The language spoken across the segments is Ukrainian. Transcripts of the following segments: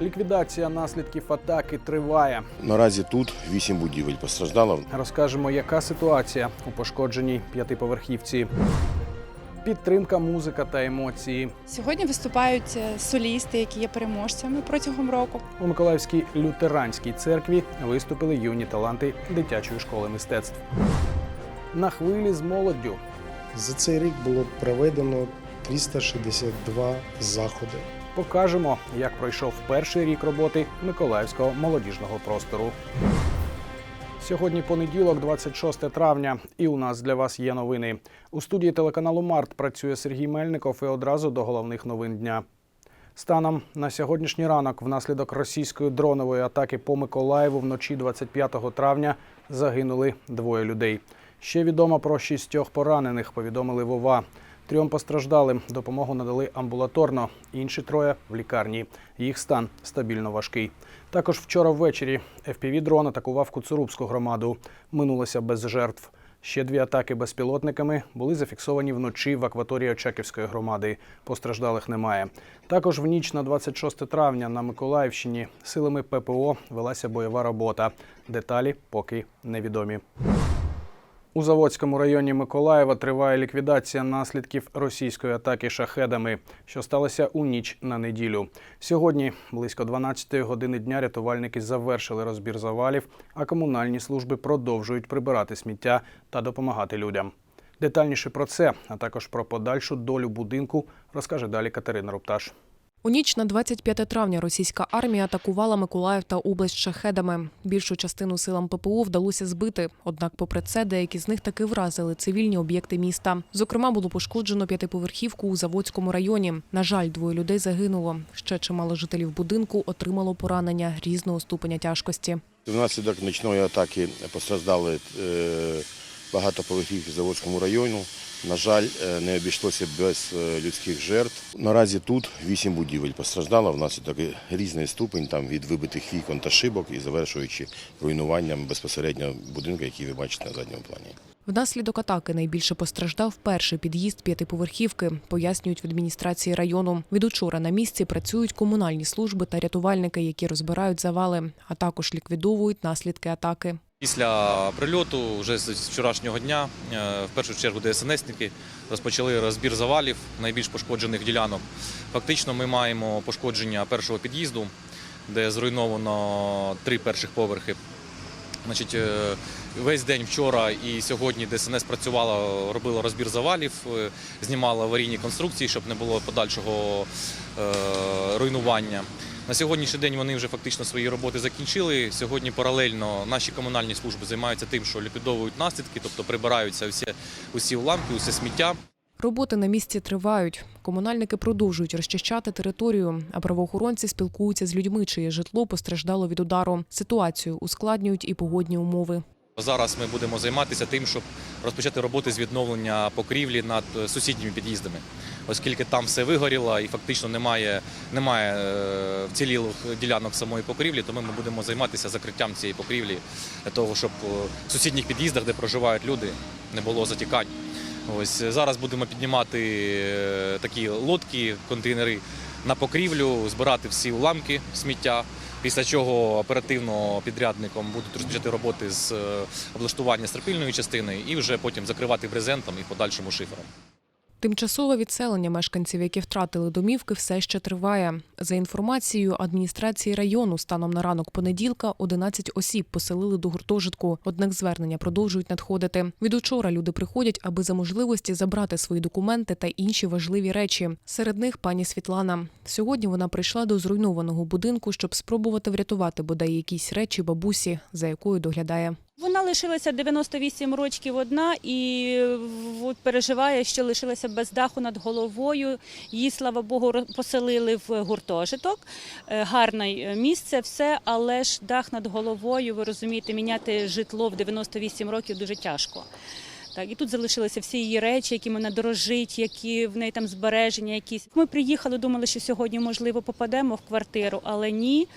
Ліквідація наслідків атаки триває. Наразі тут вісім будівель постраждало. Розкажемо, яка ситуація у пошкодженій п'ятиповерхівці. Підтримка, музика та емоції. Сьогодні виступають е, солісти, які є переможцями протягом року. У Миколаївській лютеранській церкві виступили юні таланти дитячої школи мистецтв. На хвилі з молоддю За цей рік було проведено 362 заходи. Покажемо, як пройшов перший рік роботи Миколаївського молодіжного простору. Сьогодні понеділок, 26 травня, і у нас для вас є новини. У студії телеканалу Март працює Сергій Мельников і одразу до головних новин дня. Станом на сьогоднішній ранок, внаслідок російської дронової атаки по Миколаєву вночі 25 травня загинули двоє людей. Ще відомо про шістьох поранених, повідомили Вова. Трьом постраждалим допомогу надали амбулаторно, інші троє в лікарні. Їх стан стабільно важкий. Також вчора ввечері FPV-дрон атакував Куцурубську громаду. Минулося без жертв. Ще дві атаки безпілотниками були зафіксовані вночі в акваторії Очаківської громади. Постраждалих немає. Також в ніч на 26 травня на Миколаївщині силами ППО велася бойова робота. Деталі поки невідомі. У Заводському районі Миколаєва триває ліквідація наслідків російської атаки шахедами, що сталося у ніч на неділю. Сьогодні, близько 12-ї години дня, рятувальники завершили розбір завалів, а комунальні служби продовжують прибирати сміття та допомагати людям. Детальніше про це, а також про подальшу долю будинку, розкаже далі Катерина Рупташ. У ніч на 25 травня російська армія атакувала Миколаїв та область шахедами. Більшу частину силам ППО вдалося збити. Однак, попри це, деякі з них таки вразили цивільні об'єкти міста. Зокрема, було пошкоджено п'ятиповерхівку у Заводському районі. На жаль, двоє людей загинуло. Ще чимало жителів будинку отримало поранення різного ступеня тяжкості. Внаслідок нічної атаки постраждали е, багатоповерхівки в Заводському району. На жаль, е, не обійшлося без е, людських жертв. Наразі тут вісім будівель постраждало внаслідок різний ступень, там від вибитих вікон та шибок і завершуючи руйнуванням безпосередньо будинку, який ви бачите на задньому плані. Внаслідок атаки найбільше постраждав перший під'їзд п'ятиповерхівки, пояснюють в адміністрації району. Від учора на місці працюють комунальні служби та рятувальники, які розбирають завали, а також ліквідовують наслідки атаки. Після прильоту, вже з вчорашнього дня, е, в першу чергу ДСНСники розпочали розбір завалів найбільш пошкоджених ділянок. Фактично, ми маємо пошкодження першого під'їзду, де зруйновано три перших поверхи. Е, весь день вчора і сьогодні ДСНС працювала, робила розбір завалів, е, знімала аварійні конструкції, щоб не було подальшого руйнування. На сьогоднішній день вони вже фактично свої роботи закінчили. Сьогодні паралельно наші комунальні служби займаються тим, що ліквідовують наслідки, тобто прибираються усі, усі уламки, усе сміття. Роботи на місці тривають. Комунальники продовжують розчищати територію, а правоохоронці спілкуються з людьми, чиє житло постраждало від удару. Ситуацію ускладнюють і погодні умови. Зараз ми будемо займатися тим, щоб розпочати роботи з відновлення покрівлі над е, сусідніми під'їздами, оскільки там все вигоріло і фактично немає, немає е, вцілілих ділянок самої покрівлі, тому ми будемо займатися закриттям цієї покрівлі для того, щоб е, в сусідніх під'їздах, де проживають люди, не було затікань. Ось зараз будемо піднімати такі лодки, контейнери на покрівлю, збирати всі уламки сміття. Після чого оперативно підрядником будуть розпочати роботи з е, облаштування серпільної частини і вже потім закривати брезентом і подальшому шифером. Тимчасове відселення мешканців, які втратили домівки, все ще триває. За інформацією адміністрації району, станом на ранок понеділка 11 осіб поселили до гуртожитку. Однак звернення продовжують надходити. Від учора люди приходять, аби за можливості забрати свої документи та інші важливі речі. Серед них пані Світлана. Сьогодні вона прийшла до зруйнованого будинку, щоб спробувати врятувати бодай якісь речі бабусі, за якою доглядає. Вона лишилася 98 років одна і переживає, що лишилася без даху над головою. Її, слава Богу, поселили в гуртожиток. Е, Гарне місце, все, але ж дах над головою, ви розумієте, міняти житло в 98 років дуже тяжко. Так, і тут залишилися всі її речі, які вона дорожить, які в неї там збереження якісь. Ми приїхали, думали, що сьогодні, можливо, попадемо в квартиру, але ні.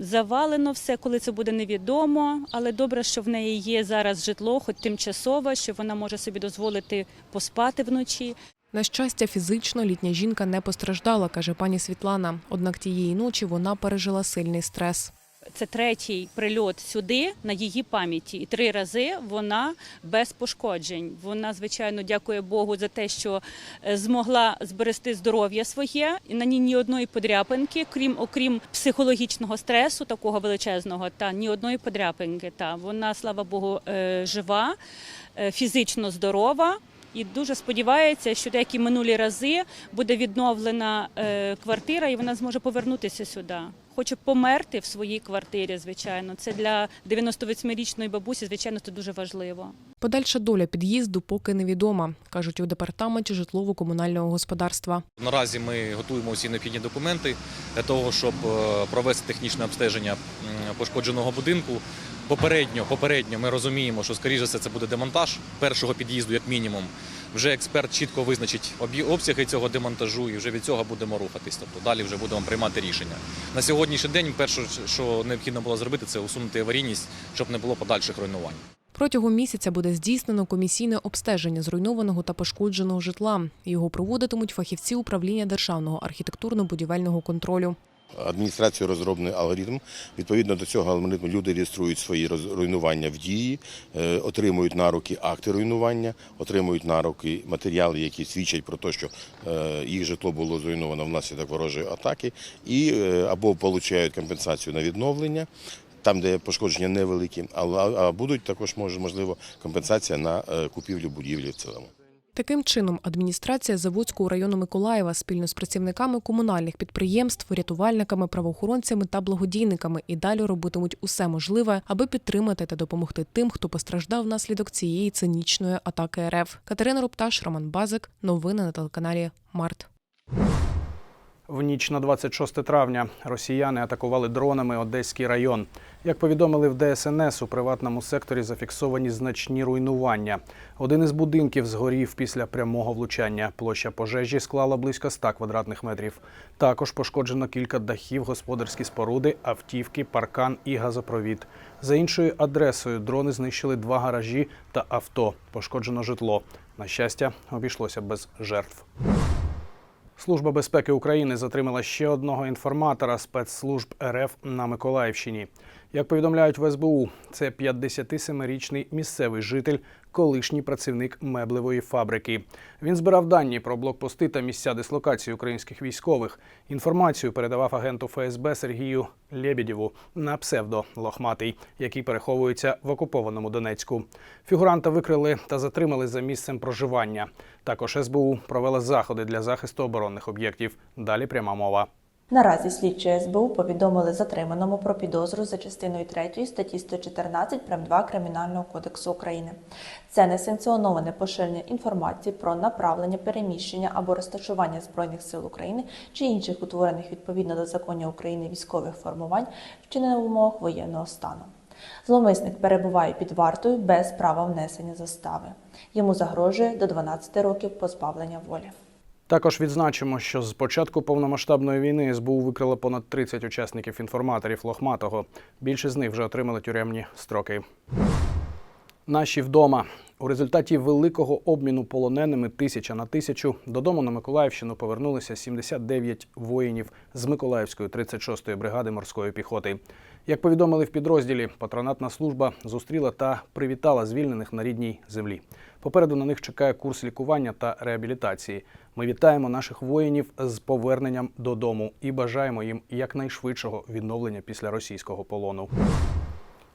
Завалено все, коли це буде невідомо. Але добре, що в неї є зараз житло, хоч тимчасове, що вона може собі дозволити поспати вночі. На щастя, фізично літня жінка не постраждала, каже пані Світлана. Однак тієї ночі вона пережила сильний стрес. Це третій прильот сюди на її пам'яті. І три рази вона без пошкоджень. Вона, звичайно, дякує Богу за те, що е, змогла зберегти здоров'я своє. І на ній ні одної подряпинки, крім окрім психологічного стресу, такого величезного, та ні одної подряпинки. Та вона, слава Богу, е, жива, е, фізично здорова. І дуже сподівається, що як і минулі рази буде відновлена е, квартира, і вона зможе повернутися сюди. Хоче померти в своїй квартирі, звичайно. Це для 98-річної бабусі, звичайно, це дуже важливо. Подальша доля під'їзду поки невідома, кажуть у департаменті житлово-комунального господарства. Наразі ми готуємо всі необхідні документи для того, щоб е, провести технічне обстеження пошкодженого будинку. Попередньо, попередньо ми розуміємо, що скоріше все це буде демонтаж першого під'їзду, як мінімум. Вже експерт чітко визначить обсяги цього демонтажу, і вже від цього будемо рухатись. Тобто далі вже будемо приймати рішення. На сьогоднішній день перше, що необхідно було зробити, це усунути аварійність, щоб не було подальших руйнувань. Протягом місяця буде здійснено комісійне обстеження зруйнованого та пошкодженого житла. Його проводитимуть фахівці управління державного архітектурно-будівельного контролю. Адміністрацією розроблений алгоритм. Відповідно до цього алгоритму люди реєструють свої руйнування в дії, е, отримують на руки акти руйнування, отримують на руки матеріали, які свідчать про те, що е, їх житло було зруйновано внаслідок ворожої атаки, і е, або отримують компенсацію на відновлення. Там, де пошкодження невеликі, але будуть також може можливо компенсація на купівлю будівлі в цілому. Таким чином, адміністрація Заводського району Миколаєва спільно з працівниками комунальних підприємств, рятувальниками, правоохоронцями та благодійниками і далі робитимуть усе можливе, аби підтримати та допомогти тим, хто постраждав внаслідок цієї цинічної атаки РФ. Катерина Рупташ, Роман Базик. Новини на телеканалі Март. В ніч на 26 травня росіяни атакували дронами Одеський район. Як повідомили в ДСНС, у приватному секторі зафіксовані значні руйнування. Один із будинків згорів після прямого влучання. Площа пожежі склала близько 100 квадратних метрів. Також пошкоджено кілька дахів, господарські споруди, автівки, паркан і газопровід. За іншою адресою дрони знищили два гаражі та авто. Пошкоджено житло. На щастя, обійшлося без жертв. Служба безпеки України затримала ще одного інформатора спецслужб РФ на Миколаївщині. Як повідомляють в СБУ, це 57-річний місцевий житель, колишній працівник меблевої фабрики. Він збирав дані про блокпости та місця дислокації українських військових. Інформацію передавав агенту ФСБ Сергію Лєбєдєву на псевдо Лохматий, який переховується в окупованому Донецьку. Фігуранта викрили та затримали за місцем проживання. Також СБУ провела заходи для захисту оборонних об'єктів. Далі пряма мова. Наразі слідчі СБУ повідомили затриманому про підозру за частиною 3 статті 114 прим. 2 Кримінального кодексу України. Це несанкціоноване поширення інформації про направлення, переміщення або розташування збройних сил України чи інших утворених відповідно до законів України військових формувань, вчинене в умовах воєнного стану. Зловмисник перебуває під вартою без права внесення застави. Йому загрожує до 12 років позбавлення волі. Також відзначимо, що з початку повномасштабної війни СБУ викрило понад 30 учасників інформаторів Лохматого. Більше з них вже отримали тюремні строки. Наші вдома. У результаті великого обміну полоненими тисяча на тисячу додому на Миколаївщину повернулися 79 воїнів з Миколаївської 36-ї бригади морської піхоти. Як повідомили в підрозділі, патронатна служба зустріла та привітала звільнених на рідній землі. Попереду на них чекає курс лікування та реабілітації. Ми вітаємо наших воїнів з поверненням додому і бажаємо їм якнайшвидшого відновлення після російського полону.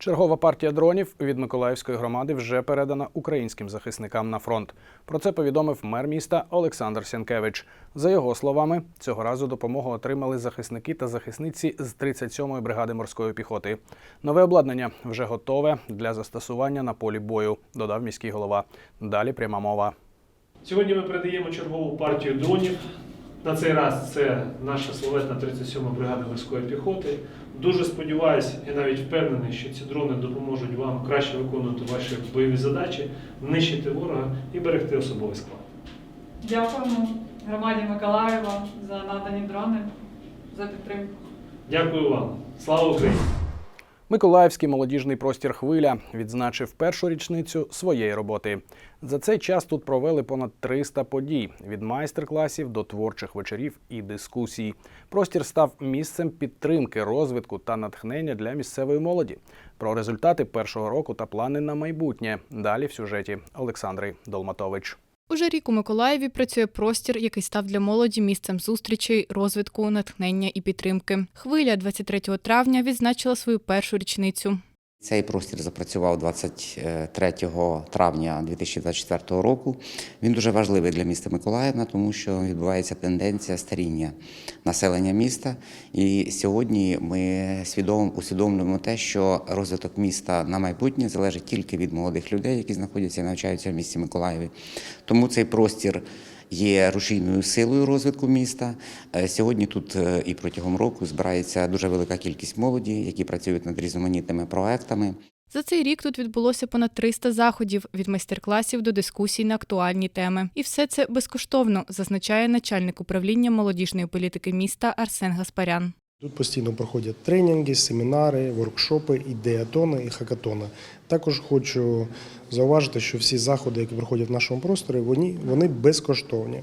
Чергова партія дронів від Миколаївської громади вже передана українським захисникам на фронт. Про це повідомив мер міста Олександр Сянкевич. За його словами, цього разу допомогу отримали захисники та захисниці з 37-ї бригади морської піхоти. Нове обладнання вже готове для застосування на полі бою, додав міський голова. Далі пряма мова. Сьогодні ми передаємо чергову партію дронів. На цей раз це наша славетна 37-ма бригада морської піхоти. Дуже сподіваюся і навіть впевнений, що ці дрони допоможуть вам краще виконувати ваші бойові задачі, нищити ворога і берегти особовий склад. Дякуємо. громаді Миколаєва за надані дрони, за підтримку. Дякую вам. Слава Україні! Миколаївський молодіжний простір Хвиля відзначив першу річницю своєї роботи. За цей час тут провели понад 300 подій від майстер-класів до творчих вечорів і дискусій. Простір став місцем підтримки, розвитку та натхнення для місцевої молоді. Про результати першого року та плани на майбутнє. Далі в сюжеті Олександри Долматович. Уже рік у Миколаєві працює простір, який став для молоді місцем зустрічей, розвитку, натхнення і підтримки. Хвиля 23 травня відзначила свою першу річницю. Цей простір запрацював 23 травня 2024 року. Він дуже важливий для міста Миколаївна, тому що відбувається тенденція старіння населення міста. І сьогодні ми свідомо усвідомлюємо те, що розвиток міста на майбутнє залежить тільки від молодих людей, які знаходяться і навчаються в місті Миколаєві. Тому цей простір. Є рушійною силою розвитку міста. Е, Сьогодні тут е, і протягом року збирається дуже велика кількість молоді, які працюють над різноманітними проектами. За цей рік тут відбулося понад 300 заходів від майстер-класів до дискусій на актуальні теми. І все це безкоштовно, зазначає начальник управління молодіжної політики міста Арсен Гаспарян. Тут постійно проходять тренінги, семінари, воркшопи, ідеатони і хакатони. Також хочу зауважити, що всі заходи, які проходять в нашому просторі, вони, вони безкоштовні.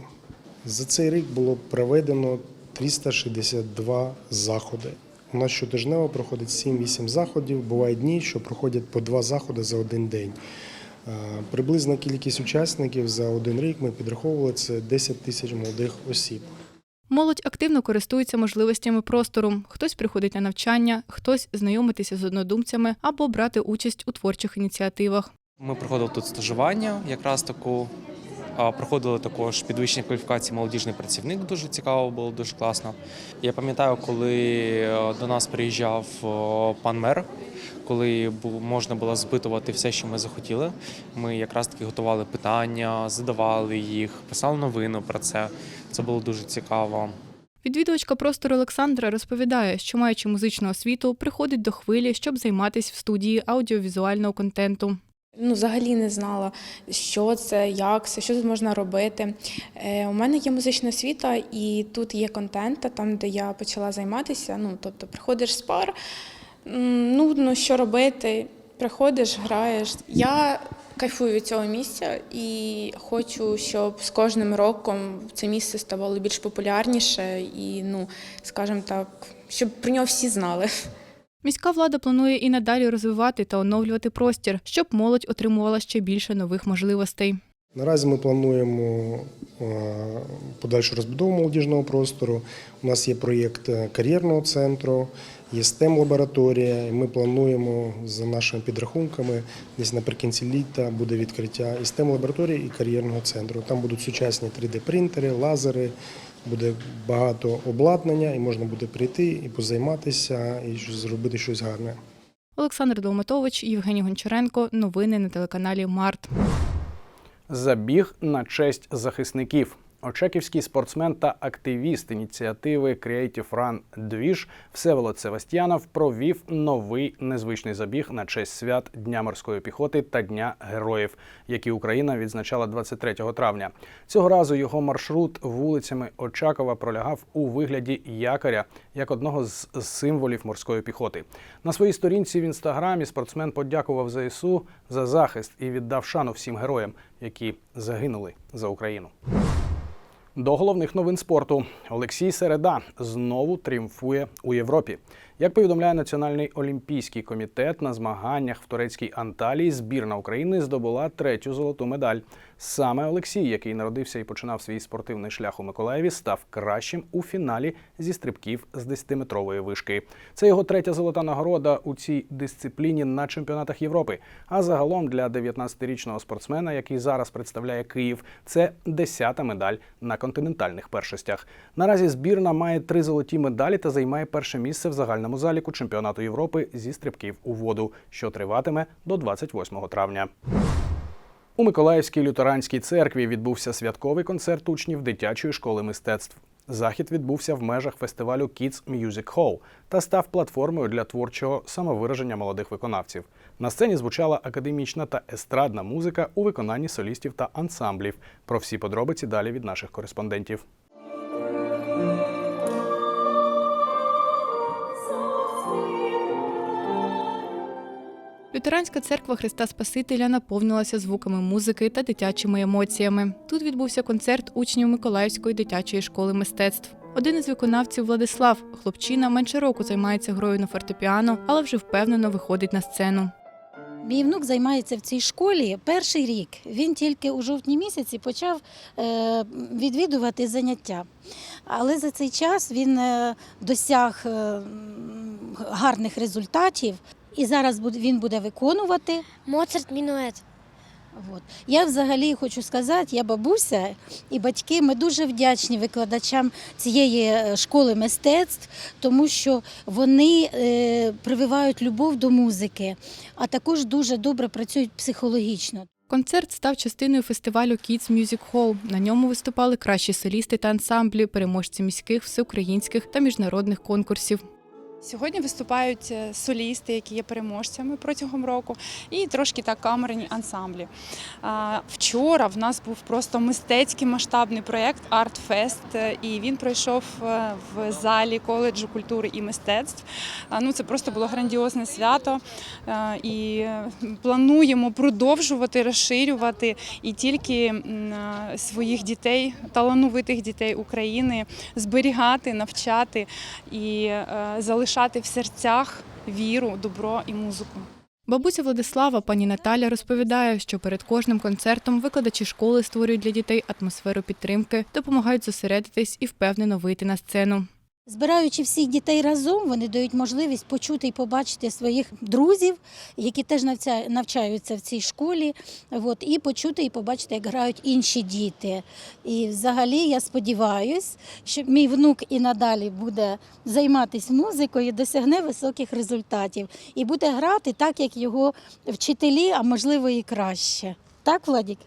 За цей рік було проведено 362 заходи. У нас щотижнево проходить 7-8 заходів. Бувають дні, що проходять по два заходи за один день. Е, Приблизна кількість учасників за один рік ми підраховували це 10 тисяч молодих осіб. Молодь активно користується можливостями простору. Хтось приходить на навчання, хтось знайомитися з однодумцями або брати участь у творчих ініціативах. Ми проходили тут стажування, якраз таку. Проходили також підвищення кваліфікації молодіжний працівник. Дуже цікаво було, дуже класно. Я пам'ятаю, коли е, до нас приїжджав пан мер, коли можна було збитувати все, що ми захотіли. Ми якраз таки готували питання, задавали їх, писали новину про це. Це було дуже цікаво. Відвідувачка простору Олександра розповідає, що маючи музичну освіту, приходить до хвилі, щоб займатися в студії аудіовізуального контенту. Ну, взагалі не знала, що це, як це, що тут можна робити. Е, у мене є музична освіта, і тут є контент, там, де я почала займатися. Ну, тобто, приходиш з пар, нудно, що робити, приходиш, граєш. Я кайфую від цього місця і хочу, щоб з кожним роком це місце ставало більш популярніше і, ну, скажімо так, щоб про нього всі знали. Міська влада планує і надалі розвивати та оновлювати простір, щоб молодь отримувала ще більше нових можливостей. Наразі ми плануємо е, подальшу розбудову молодіжного простору. У нас є проєкт е, кар'єрного центру, є stem лабораторія. І ми плануємо за нашими підрахунками, десь наприкінці літа буде відкриття і stem лабораторії, і кар'єрного центру. Там будуть сучасні 3D-принтери, лазери, буде багато обладнання, і можна буде прийти і позайматися, і зробити щось гарне. Олександр Долматович, Євгеній Гончаренко. Новини на телеканалі Март. Забіг на честь захисників. Очаківський спортсмен та активіст ініціативи Creative Run Двіж Всеволод Севастьянов провів новий незвичний забіг на честь свят Дня морської піхоти та Дня героїв, які Україна відзначала 23 травня. Цього разу його маршрут вулицями Очакова пролягав у вигляді якоря як одного з символів морської піхоти. На своїй сторінці в інстаграмі спортсмен подякував ЗСУ за захист і віддав шану всім героям, які загинули за Україну. До головних новин спорту Олексій Середа знову тріумфує у Європі. Як повідомляє Національний олімпійський комітет, на змаганнях в турецькій Анталії збірна України здобула третю золоту медаль. Саме Олексій, який народився і починав свій спортивний шлях у Миколаєві, став кращим у фіналі зі стрибків з 10-метрової вишки. Це його третя золота нагорода у цій дисципліні на чемпіонатах Європи. А загалом для 19-річного спортсмена, який зараз представляє Київ, це 10-та медаль на континентальних першостях. Наразі збірна має три золоті медалі та займає перше місце в загальному заліку чемпіонату Європи зі стрибків у воду, що триватиме до 28 травня. У Миколаївській лютеранській церкві відбувся святковий концерт учнів дитячої школи мистецтв. Захід відбувся в межах фестивалю Kids Music Hall та став платформою для творчого самовираження молодих виконавців. На сцені звучала академічна та естрадна музика у виконанні солістів та ансамблів. Про всі подробиці далі від наших кореспондентів. Лютеранська церква Христа Спасителя наповнилася звуками музики та дитячими емоціями. Тут відбувся концерт учнів Миколаївської дитячої школи мистецтв. Один із виконавців Владислав, хлопчина, менше року займається грою на фортепіано, але вже впевнено виходить на сцену. Мій внук займається в цій школі перший рік. Він тільки у жовтні місяці почав е, відвідувати заняття. Але за цей час він е, досяг е, гарних результатів. І зараз він буде виконувати. Моцарт Мінует. От. Я взагалі хочу сказати, я бабуся і батьки, ми дуже вдячні викладачам цієї е, школи мистецтв, тому що вони е, прививають любов до музики, а також дуже добре працюють психологічно. Концерт став частиною фестивалю Kids Music Hall. На ньому виступали кращі солісти та ансамблі, переможці міських, всеукраїнських та міжнародних конкурсів. Сьогодні виступають е, солісти, які є переможцями протягом року, і трошки так камерні ансамблі. Вчора в нас був просто мистецький масштабний проєкт Артфест, і він пройшов е, в залі коледжу культури і мистецтв. Ну, це просто було грандіозне свято. І е, плануємо продовжувати, розширювати і тільки своїх дітей, талановитих дітей України зберігати, навчати і е, залишати в серцях віру, добро і музику. Бабуся Владислава, пані Наталя, розповідає, що перед кожним концертом викладачі школи створюють для дітей атмосферу підтримки, допомагають зосередитись і впевнено вийти на сцену. Збираючи всіх дітей разом, вони дають можливість почути і побачити своїх друзів, які теж навчаються в цій школі, от, і почути і побачити, як грають інші діти. І взагалі я сподіваюся, що мій внук і надалі буде займатися музикою, досягне високих результатів і буде грати так, як його вчителі, а можливо і краще. Так, Владік?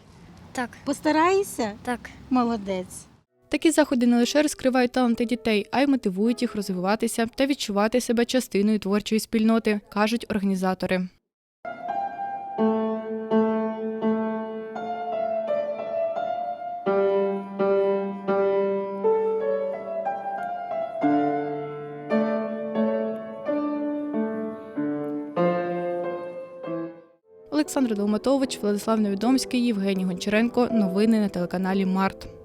Так. Постараєшся? Так. Молодець. Такі заходи не лише розкривають таланти дітей, а й мотивують їх розвиватися та відчувати себе частиною творчої спільноти, кажуть організатори. Олександр Долматович, Владислав Невідомський, Євгеній Гончаренко. Новини на телеканалі Март.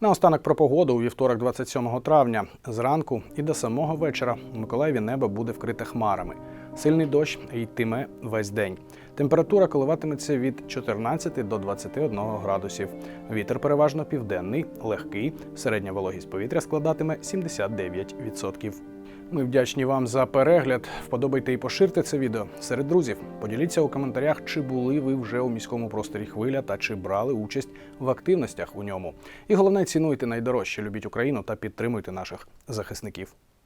Наостанок про погоду у вівторок, 27 травня. Зранку і до самого вечора у Миколаєві небо буде вкрите хмарами. Сильний дощ йтиме весь день. Температура коливатиметься від 14 до 21 градусів. Вітер переважно південний, легкий. Середня вологість повітря складатиме 79%. Ми вдячні вам за перегляд. Вподобайте і поширте це відео серед друзів. Поділіться у коментарях, чи були ви вже у міському просторі хвиля та чи брали участь в активностях у ньому. І головне цінуйте найдорожче, любіть Україну та підтримуйте наших захисників.